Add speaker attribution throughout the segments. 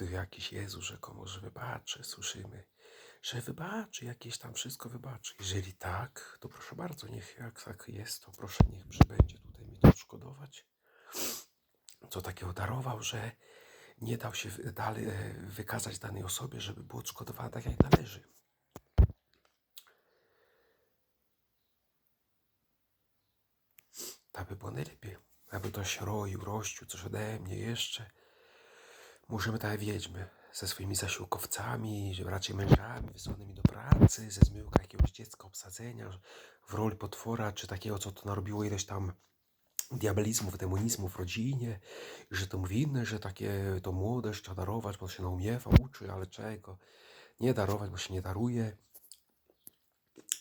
Speaker 1: tu jakiś Jezus rzekomo, że wybaczy, słyszymy, że wybaczy, jakieś tam wszystko wybaczy. Jeżeli tak, to proszę bardzo, niech jak tak jest, to proszę, niech przybędzie tutaj mi to odszkodować. Co takiego darował, że nie dał się dalej e, wykazać danej osobie, żeby było odszkodowane tak, jak należy. Tak by było najlepiej. Aby ktoś roił, rościł coś ode mnie jeszcze. Możemy tak jak wiedźmy, ze swoimi zasiłkowcami, raczej mężami wysłanymi do pracy, ze zmyłka jakiegoś dziecka, obsadzenia w roli potwora, czy takiego, co to narobiło ileś tam diabelizmów, demonizmów w rodzinie, że to winne, że takie to młodość trzeba darować, bo się naumiewa, uczy, ale czego? Nie darować, bo się nie daruje.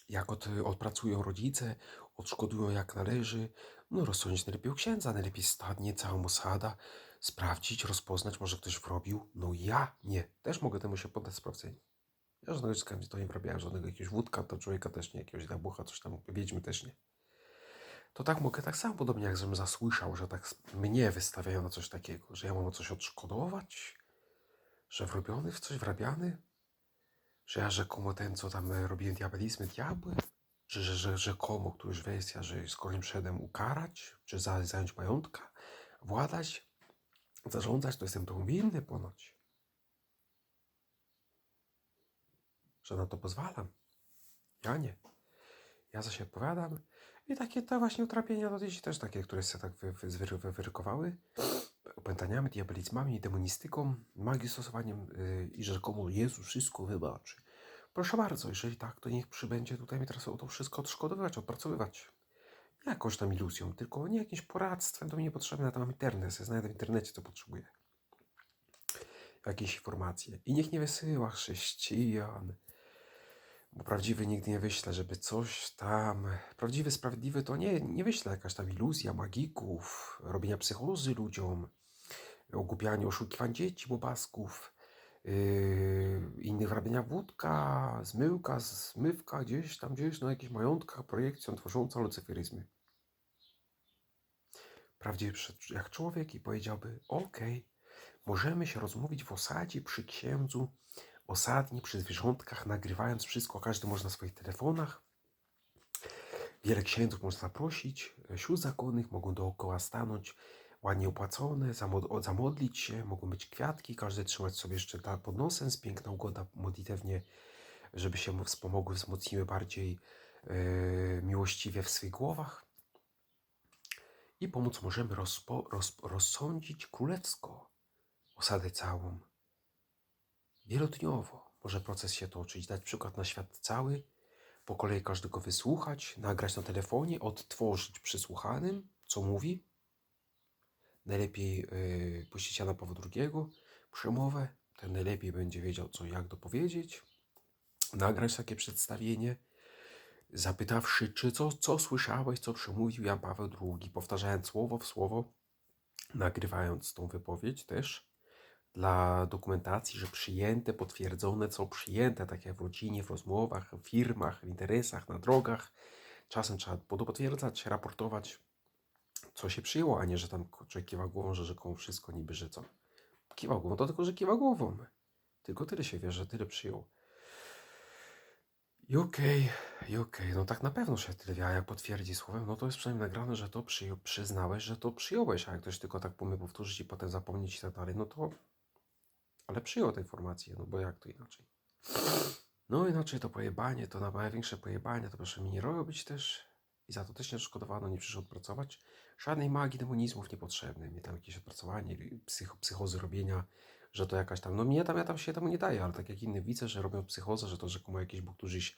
Speaker 1: Jak od, odpracują rodzice, odszkodują jak należy, no rozsądzić najlepiej u księdza, najlepiej stadnie, całą osada, sprawdzić, rozpoznać, może ktoś wrobił. No ja nie, też mogę temu się poddać sprawdzeniu. Ja żadnego dziecka to nie wrabiałem, żadnego jakiegoś wódka, to człowieka też nie, jakiegoś dabucha, coś tam, wiedźmy też nie. To tak mogę tak samo, podobnie jak żebym zasłyszał, że tak mnie wystawiają na coś takiego, że ja mam o coś odszkodować, że wrobiony w coś wrabiany, że ja rzekomo ten, co tam e, robiłem diabelizmy, diabły, że, że, że rzekomo któryś wersja, że z kolei przedem ukarać, czy za, zająć majątka, władać, zarządzać, to jestem temu winny ponoć. Że na to pozwalam. Ja nie. Ja za się odpowiadam. I takie te właśnie utrapienia do dzieci też takie, które się tak wy, wy, wy, wywyrykowały. Opętaniami, diabolizmami, i demonistyką, magii stosowaniem yy, i rzekomo Jezus wszystko wybaczy. Proszę bardzo, jeżeli tak, to niech przybędzie tutaj mi teraz o to wszystko odszkodowywać, odpracowywać. Jakąś tam iluzją, tylko nie jakimś poradztwem, to mi niepotrzebne, tam mam internet, ja znajdę w internecie, co potrzebuję. Jakieś informacje. I niech nie wysyła chrześcijan, bo prawdziwy nigdy nie wyśle, żeby coś tam. Prawdziwy, sprawiedliwy to nie, nie wyśle jakaś tam iluzja magików, robienia psychozy ludziom, ogłupiania, oszukiwań dzieci, bobasków, yy, innych robienia wódka, zmyłka, zmywka, gdzieś tam, gdzieś na jakichś majątkach, projekcją tworząca lucyferyzmy. Prawdziwy przyszedł jak człowiek i powiedziałby: Okej, możemy się rozmówić w osadzie przy księdzu, osadni, przy zwierzątkach, nagrywając wszystko, każdy może na swoich telefonach. Wiele księdzów można zaprosić, sióstr zakonnych mogą dookoła stanąć, ładnie opłacone, zamod- zamodlić się, mogą być kwiatki, każdy trzymać sobie jeszcze pod nosem, z piękna ugoda modlitewnie, żeby się wspomogły, wzmocniły bardziej yy, miłościwie w swych głowach. I pomóc możemy rozpo- roz- rozsądzić królewsko osadę całą wielodniowo może proces się toczyć, dać przykład na świat cały, po kolei każdego wysłuchać, nagrać na telefonie, odtworzyć przysłuchanym, co mówi. Najlepiej yy, puścić Jana Pawła II, przemowę, ten najlepiej będzie wiedział, co jak dopowiedzieć. Nagrać takie przedstawienie, zapytawszy, czy co, co słyszałeś, co przemówił Jan Paweł II, powtarzając słowo w słowo, nagrywając tą wypowiedź też dla dokumentacji, że przyjęte, potwierdzone, co przyjęte, tak jak w rodzinie, w rozmowach, w firmach, w interesach, na drogach. Czasem trzeba potwierdzać, raportować, co się przyjęło, a nie, że tam człowiek kiwa głową, że rzekomo wszystko niby, że co. Kiwa głową, to tylko, że kiwa głową. Tylko tyle się wie, że tyle przyjął. I okej, i okej, no tak na pewno się tyle wie, a jak potwierdzi słowem, no to jest przynajmniej nagrane, że to przyjął, przyznałeś, że to przyjąłeś, a jak ktoś tylko tak pomył powtórzyć i potem zapomnieć i tak dalej, no to ale przyjął tę informację, no bo jak to inaczej? No inaczej to pojebanie, to na największe pojebanie, to proszę mi nie robić też i za to też nie odszkodowano, nie przyszło odpracować. Żadnej magii, demonizmów niepotrzebne, mnie tam jakieś odpracowanie, psycho, psychozy robienia, że to jakaś tam, no mnie tam, ja tam się temu nie daję, ale tak jak inny widzę, że robią psychozę, że to rzekomo jakiś Bóg któryś,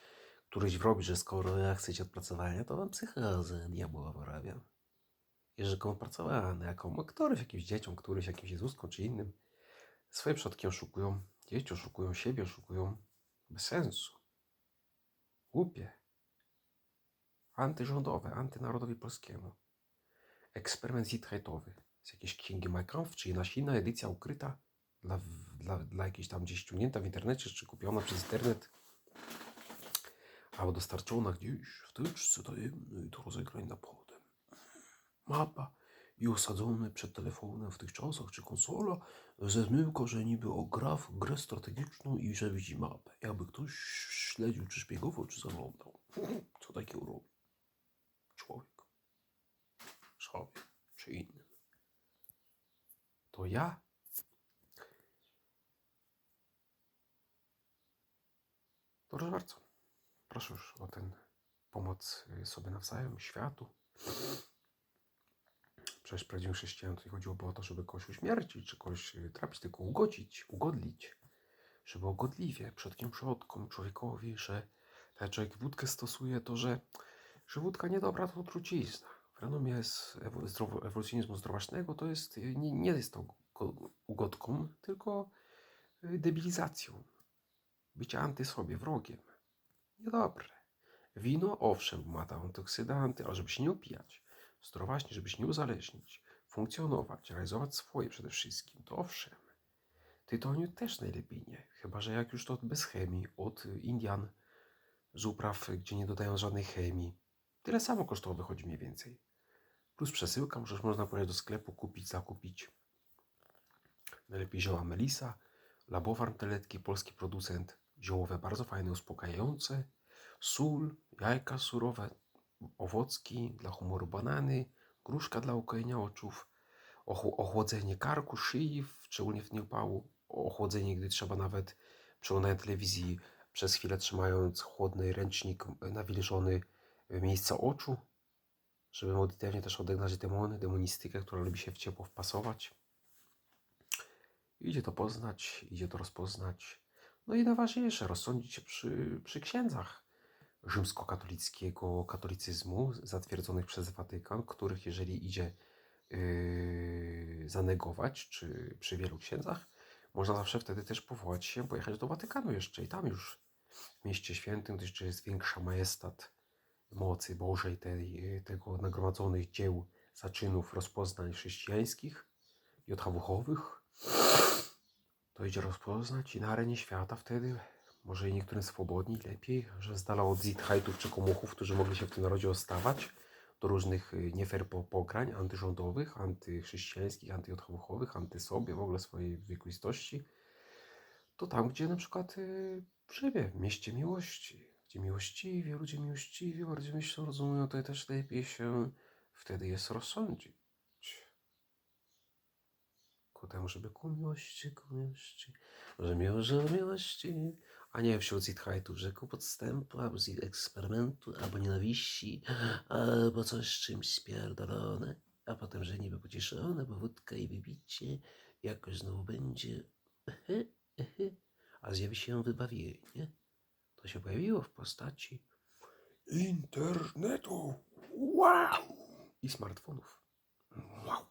Speaker 1: któryś wrobi, że skoro ja chcecie odpracowania, to wam psychozę diabła porabiam. I rzekomo odpracowane, jaką któryś jakimś dzieciom, któryś jakimś Jezuskom czy innym. Swoje przodki oszukują, dzieci oszukują, siebie oszukują. Bez sensu. Głupie. Antyrządowe, antynarodowi polskiemu. Eksperyment zitrajtowy z jakiejś księgi Minecraft, czy jakaś inna edycja ukryta dla, dla, dla jakiejś tam gdzieś ściągnięta w internecie, czy kupiona przez internet, albo dostarczona gdzieś w tyczce tajemnej do rozegrań na potem. Mapa i osadzony przed telefonem w tych czasach, czy konsola, ze zmyłką, że niby o gra w grę strategiczną i że widzi mapę. Jakby ktoś śledził, czy szpiegował, czy zaglądał. Co takiego robi? Człowiek. Sobie, innym. To ja proszę bardzo. Proszę już o ten pomoc y, sobie nawzajem, światu. Przecież prawdziwym chrześcijanom to nie chodziło o to, żeby kogoś uśmiercić, czy kogoś y, trapić, tylko ugodzić, ugodlić. Żeby ugodliwie, przodkiem przodkom, człowiekowi, że ten człowiek wódkę stosuje, to że, że wódka niedobra to trucizna. Ewo- zdrowo, ewolucjonizmu zdrowaśnego to jest, y, nie, nie jest to go- ugodką, tylko y, debilizacją bycie anty sobie, wrogiem. Niedobre. Wino, owszem, ma tam antoksydanty, ale żeby się nie opijać. Zdrowaśnie, żeby się nie uzależnić, funkcjonować, realizować swoje przede wszystkim, to owszem. Tytoniu też najlepiej nie, chyba że jak już to bez chemii, od Indian z upraw, gdzie nie dodają żadnej chemii. Tyle samo kosztowo wychodzi mniej więcej. Plus przesyłka, możesz można pojechać do sklepu, kupić, zakupić. Najlepiej zioła melisa, Labowarm teletki, polski producent, ziołowe, bardzo fajne, uspokajające, sól, jajka surowe, owocki, dla humoru banany, gruszka dla ukojenia oczów, ochł- ochłodzenie karku, szyi, szczególnie w dniu upału, ochłodzenie, gdy trzeba nawet przy telewizji. Przez chwilę trzymając chłodny ręcznik nawilżony miejsca oczu, żeby modlitewnie też odegnać demony, demonistykę, która lubi się w ciepło wpasować. Idzie to poznać, idzie to rozpoznać. No i najważniejsze, rozsądzić się przy, przy księdzach rzymskokatolickiego katolicyzmu zatwierdzonych przez Watykan, których jeżeli idzie yy, zanegować, czy przy wielu księdzach, można zawsze wtedy też powołać się, pojechać do Watykanu jeszcze i tam już w mieście świętym, gdyż jeszcze jest większa majestat mocy Bożej, tej, tego nagromadzonych dzieł, zaczynów, rozpoznań chrześcijańskich i odchawuchowych, to idzie rozpoznać i na arenie świata wtedy może i niektórym swobodniej, lepiej, że z dala od zithajtów czy komuchów, którzy mogli się w tym narodzie ostawać, do różnych y, nie fair antyrządowych, antychrześcijańskich, antyodchowuchowych, antysobie, w ogóle swojej wiekuistości, to tam, gdzie na przykład y, w Rzymie, mieście miłości, gdzie miłościwie, ludzie miłościwie bardziej myślą, rozumują, to też lepiej się wtedy jest rozsądzić. Ku temu, żeby ku miłości, ku miłości, że miłość, miłości, a nie wśród zithajtów, że ku podstępu, albo z eksperymentu, albo nienawiści, albo coś czymś spierdolone, a potem, że niby pocieszone, bo wódka i wybicie, jakoś znowu będzie, a zjawi się wybawienie. To się pojawiło w postaci internetu wow! i smartfonów. Wow!